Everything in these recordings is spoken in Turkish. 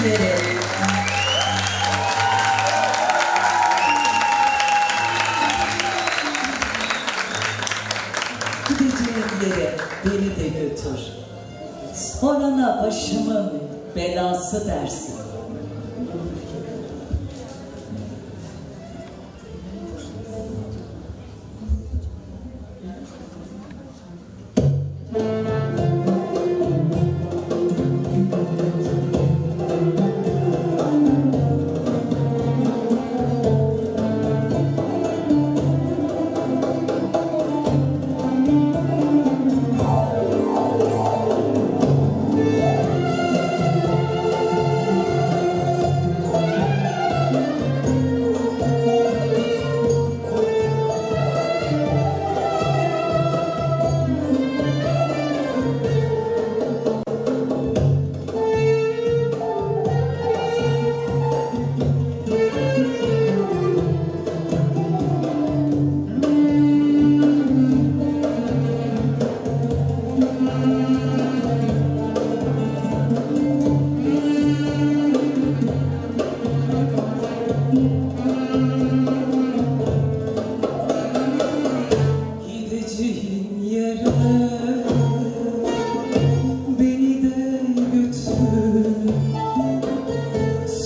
Gideceğim yere beni de götür. Sonuna başımın belası dersin.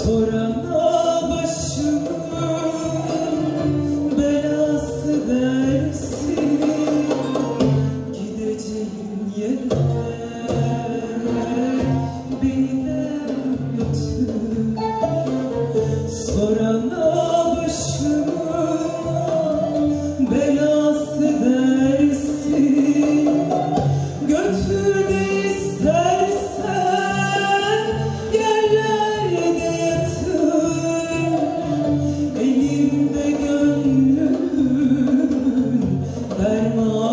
for. Alma.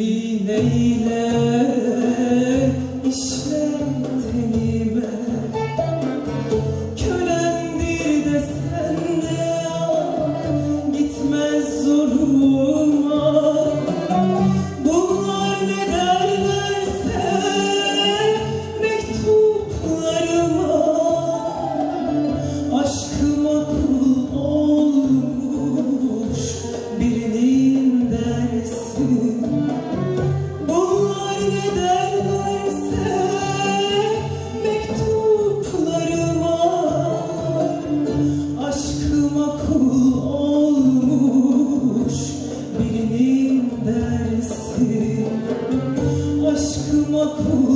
neyle iş beaucoup.